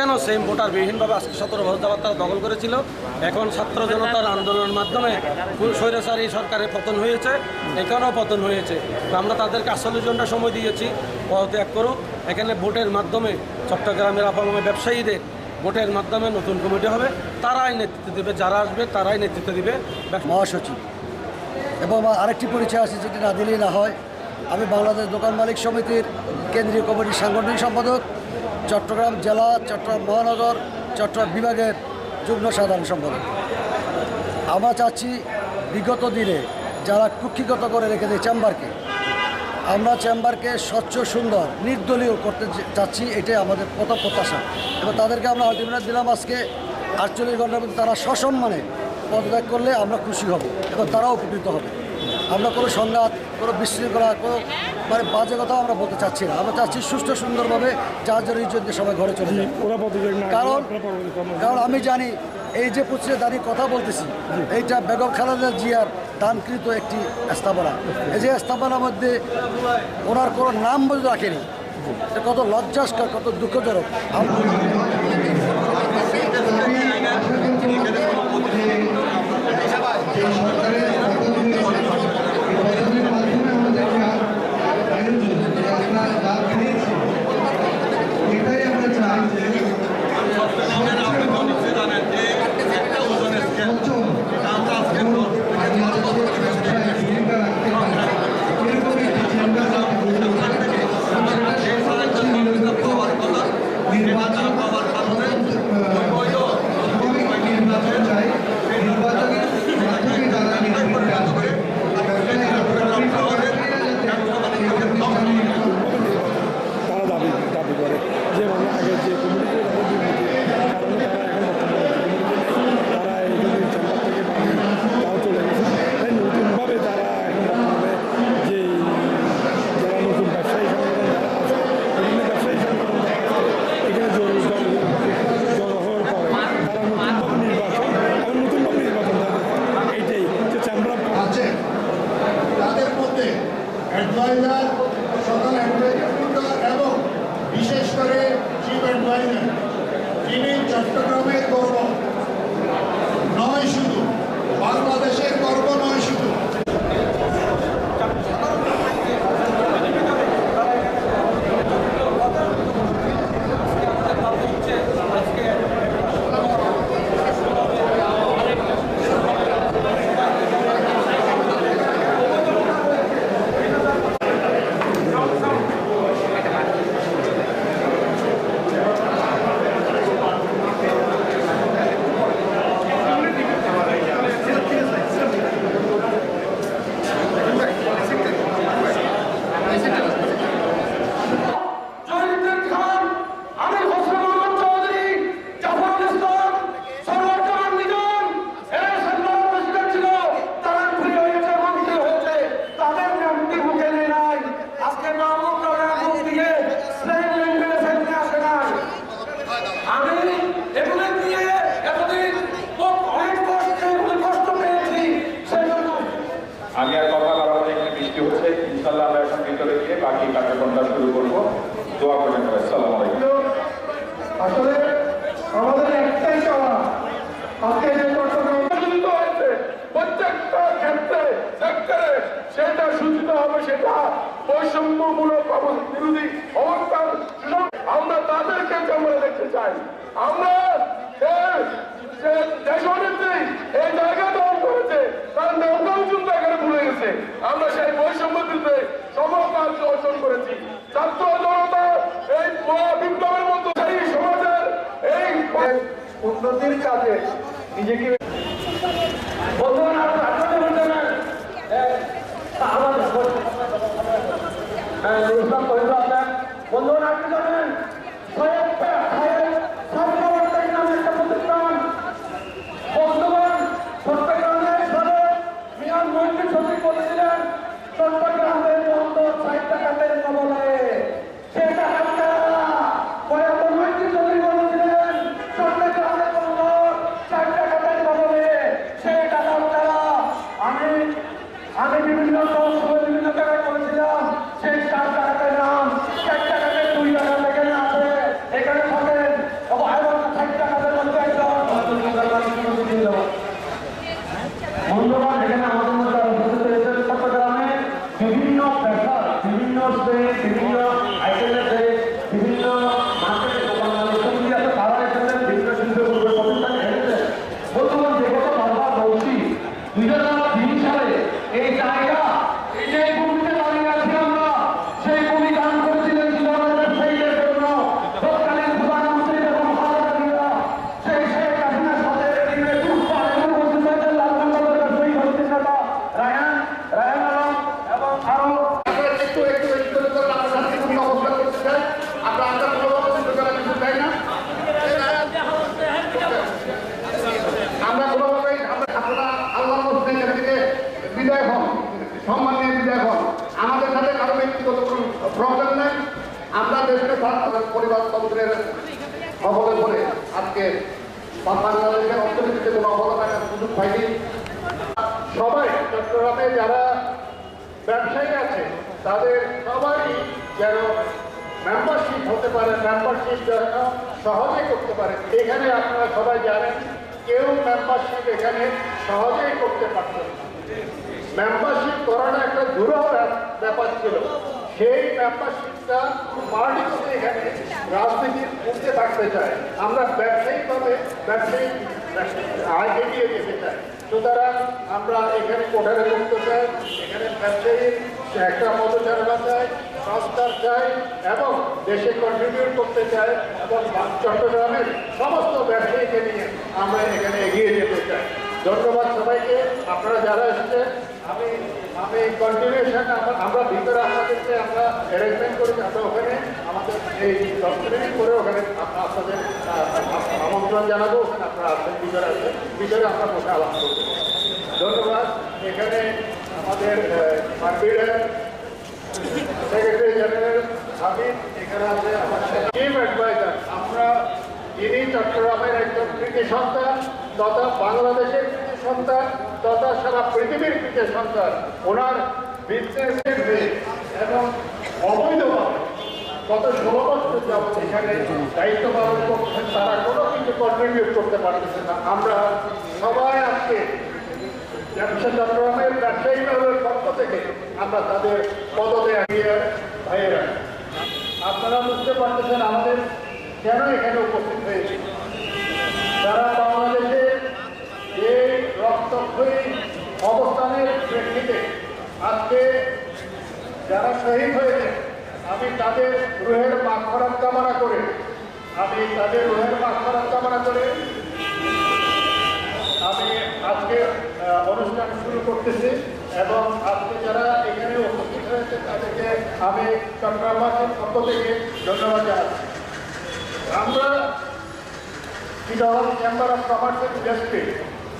কেন same voter বিহীনভাবে আজকে সতেরো বছর যাবত তারা দখল করেছিল? এখন ছাত্র জনতার আন্দোলনের মাধ্যমে স্বৈরাচারী সরকারের পতন হয়েছে। এখানেও পতন হয়েছে। আমরা তাদেরকে আটচল্লিশ ঘণ্টা সময় দিয়েছি পদত্যাগ করুক। এখানে ভোটের মাধ্যমে চট্টগ্রামের আপাময় ব্যবসায়ীদের ভোটের মাধ্যমে নতুন কমিটি হবে। তারাই নেতৃত্ব দেবে, যারা আসবে তারাই নেতৃত্ব দিবে। মহাসচিব। এবং আরেকটি পরিচয় আছে যেটি না দিলেই না হয়। আমি বাংলাদেশ দোকান মালিক সমিতির কেন্দ্রীয় কমিটির সাংগঠনিক সম্পাদক। চট্টগ্রাম জেলা, চট্টগ্রাম মহানগর, চট্টগ্রাম বিভাগের যুগ্ম সাধারণ সম্পাদক। আমরা চাচ্ছি বিগত দিনে যারা কুক্ষিগত করে রেখেছে চেম্বারকে, আমরা চেম্বারকে স্বচ্ছ, সুন্দর, নির্দলীয় করতে চাচ্ছি, এটাই আমাদের প্রথম প্রত্যাশা। এবং তাদেরকে আমরা আলটিমেটাম দিলাম আজকে আটচল্লিশ ঘণ্টার মধ্যে তারা সসম্মানে পদত্যাগ করলে আমরা খুশি হব এবং তারাও উপকৃত হবে। আমরা কোনো সংঘাত কোনো বিশৃঙ্খলা কোনো মানে বাজে কথা আমরা বলতে চাচ্ছি না। আমরা চাচ্ছি সুষ্ঠু সুন্দরভাবে যার জন্য ইজ্জত দিয়ে সবাই ঘরে চলে যায় কারণ কারণ আমি জানি এই যে পুত্রে দাঁড়িয়ে কথা বলতেছি এইটা বেগম খালেদা জিয়ার দানকৃত একটি স্থাপনা। এই যে স্থাপনার মধ্যে ওনার কোনো নাম বলে রাখেনি। কত লজ্জাস্কর কত দুঃখজনক। কথা বৃষ্টি হচ্ছে, ইনশাল্লাহ আমরা এখন ভিতরে গিয়ে বাকি কার্যক্রমটা শুরু করব। দোয়া সেক্টরে সেটা হবে, সেটা আমরা এই জায়গা দখল করেছে তার নামটা পর্যন্ত এখানে ভুলে গেছে আমরা সেই বৈষম্য বিরুদ্ধে সমকার্য অর্জন করেছি। ছাত্র জনতা এই বিপ্লবের মধ্যে সেই সমাজের এই উন্নতির কাজে নিজেকে বন্ধুগণ আপনারা আপনাদের বলতে না আমাদের হ্যাঁ ইসলাম কহিল আপনার বন্ধুগণ আপনি জানেন স্বয়ং স্বয়ং ছাত্রবার্তাই নামে একটা প্রতিষ্ঠান বন্ধুগণ চট্টগ্রামের সাথে মিয়ান মন্ত্রী সচিব বলেছিলেন চট্টগ্রামের বন্ধ ষাট টাকাতের কবলে সেটা আপনারা কয়েক মন্ত্রী সচিব বলেছিলেন চট্টগ্রামের বন্ধ ষাট টাকাতের কবলে সেটা আপনারা আমি আমি বিভিন্ন সময় বিভিন্ন জায়গায় বলেছিলাম সেই ষাট টাকাতে না পরিবারতন্ত্রের খবরে ধরে আজকে বাংলাদেশের অর্থনীতিতে কোনো অবদান রাখার সুযোগ পাইনি। সবাই চট্টগ্রামে যারা ব্যবসায়ী আছে, তাদের সবাই যেন মেম্বারশিপ হতে পারে মেম্বারশিপ যেন সহজে করতে পারে। এখানে আপনারা সবাই জানেন, কেউ মেম্বারশিপ এখানে সহজেই করতে পারছেন না। মেম্বারশিপ করাটা একটা দুরূহ ব্যাপ- ব্যাপার ছিল। সেই মেম্বারশিপটা পার্টি এখানে রাজনীতির উঠতে থাকতে চায়। আমরা ব্যবসায়িকভাবে ব্যবসায়ী আয় এগিয়ে যেতে চাই। সুতরাং আমরা এখানে কোঠারে করতে চাই, এখানে ব্যবসায়ীর একটা পদচারণা চাই, সংস্কার চাই, এবং দেশে কন্ট্রিবিউট করতে চাই, এবং চট্টগ্রামের সমস্ত ব্যবসায়ীকে নিয়ে আমরা এখানে এগিয়ে যেতে চাই। ধন্যবাদ সবাইকে। আপনারা যারা এসেছেন, আমি আমি কন্টিনিউশন আমরা ভিতরে আপনাদেরকে আমরা অ্যারেঞ্জমেন্ট করি আমরা ওখানে আমাদের এই করে ওখানে আপনাদের আমন্ত্রণ জানাব, ওখানে আপনারা আসবেন ভিতরে আসবেন ভিতরে আমরা বসে আলাপ করব। ধন্যবাদ। এখানে আমাদের মার্কেটের সেক্রেটারি জেনারেল হাবিব এখানে আছে আমার চিফ অ্যাডভাইজার আমরা ইনি চট্টগ্রামের একজন কৃতি সন্তান তথা বাংলাদেশের কৃতি সন্তান তথা সারা পৃথিবীর কৃতি সন্তান ওনার বিজনেসের এবং অবৈধভাবে ষোলো বছর যাবৎ এখানে দায়িত্ব পালন করছেন, তারা কোনো কিছু কন্ট্রিবিউট করতে পারতেছে না। আমরা সবাই আজকে ব্যবসা চট্টগ্রামের ব্যবসায়ী বিভাগের পক্ষ থেকে আমরা তাদের পদতে এগিয়ে ভাইয়েরা আপনারা বুঝতে পারতেছেন আমাদের কেন এখানে উপস্থিত হয়েছে? রক্তক্ষয়ী অবস্থানের প্রেক্ষিতে আজকে যারা শহীদ হয়েছে, আমি তাদের রুহের মাখরাত কামনা করে, আমি তাদের রুহের মাখরাত কামনা করে আমি আজকে অনুষ্ঠান শুরু করতেছি এবং আজকে যারা এখানে উপস্থিত হয়েছে, তাদেরকে আমি চট্টগ্রামবাসীর পক্ষ থেকে ধন্যবাদ জানাচ্ছি। আমরা Chittagong Chamber of Commerce Industry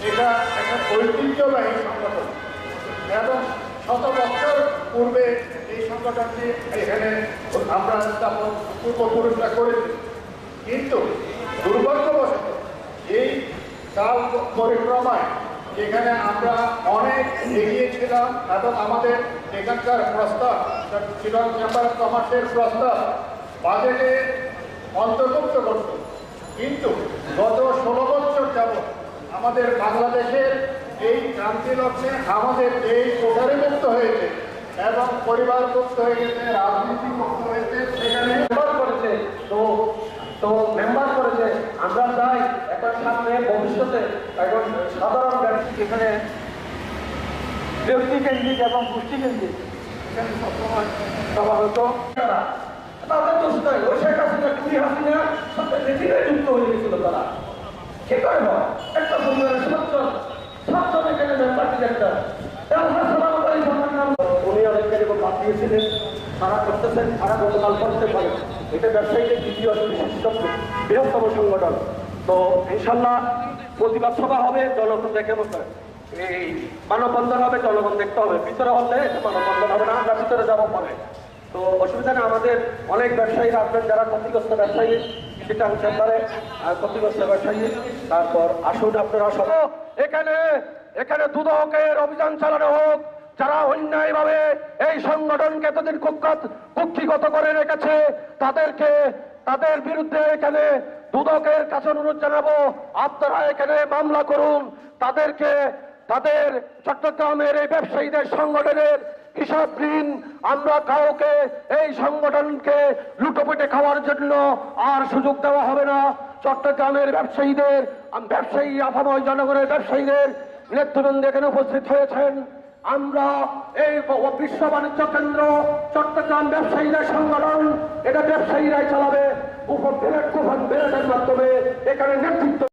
এটা একটা ঐতিহ্যবাহী সংগঠন। এবং শত বছর পূর্বে এই সংগঠনটি এখানে আমরা স্থাপন পূর্বপুরুষরা করেছি। কিন্তু দুর্ভাগ্যবশত এই কাল পরিক্রমায় যেখানে আমরা অনেক এগিয়ে ছিলাম এবং আমাদের এখানকার প্রস্তাব শিলং চেম্বার অফ কমার্সের প্রস্তাব, বাজেটে অন্তর্ভুক্ত করত। কিন্তু গত ষোলো বছর যাবৎ আমাদের বাংলাদেশের এই ক্রান্তি লক্ষ্যে আমাদের এই কোঠারি মুক্ত হয়েছে এবং পরিবার মুক্ত হয়ে গেছে রাজনীতি মুক্ত হয়েছে, সেখানে মেম্বার করেছে। তো তো মেম্বার করেছে। আমরা চাই এখন সামনে ভবিষ্যতে এখন সাধারণ ব্যক্তি এখানে ব্যক্তি কেন্দ্রিক এবং গোষ্ঠী কেন্দ্রিক এখানে সবসময় সভা হতো তারা তাদের ওই যুক্ত হয়ে গেছিল তারা। কি করে হয়। তারা করতেছেন, তারা গতকাল করতে পারে। এটা ব্যবসায়ীদের দ্বিতীয় বিশিষ্ট বৃহত্তম সংগঠন। তো ইনশাল্লাহ প্রতিবাদ সভা হবে, জনগণ দেখে মতো এই মানববন্ধন হবে, জনগণ দেখতে হবে। ভিতরে হলে মানববন্ধন হবে না, আমরা ভিতরে যাব পরে। তো অসুবিধা নেই, আমাদের অনেক ব্যবসায়ী আসবেন যারা ক্ষতিগ্রস্ত ব্যবসায়ী, সেটা চেম্বারে আর ক্ষতিগ্রস্ত ব্যবসায়ী, তারপর আসুন আপনারা সব। এখানে এখানে দুদকের অভিযান চালানো হোক। যারা অন্যায়ভাবে এই সংগঠনকে এতদিন কুখ্যাত, কুক্ষিগত করে রেখেছে, তাদেরকে, তাদের বিরুদ্ধে এখানে দুদকের কাছে অনুরোধ জানাব। আপনারা এখানে মামলা করুন। তাদেরকে, তাদের চট্টগ্রামের এই ব্যবসায়ীদের সংগঠনের হিসাব ঋণ আমরা কাউকে এই সংগঠনকে লুটোপুটে খাওয়ার জন্য আর সুযোগ দেওয়া হবে না। চট্টগ্রামের ব্যবসায়ীদের, ব্যবসায়ী আফাময় জনগণের ব্যবসায়ীদের নেতৃবৃন্দ এখানে উপস্থিত হয়েছেন। আমরা এই বিশ্ব বাণিজ্য কেন্দ্র চট্টগ্রাম ব্যবসায়ীরা সংগঠন এটা ব্যবসায়ীরাই চালাবে উপর মাধ্যমে এখানে নেতৃত্ব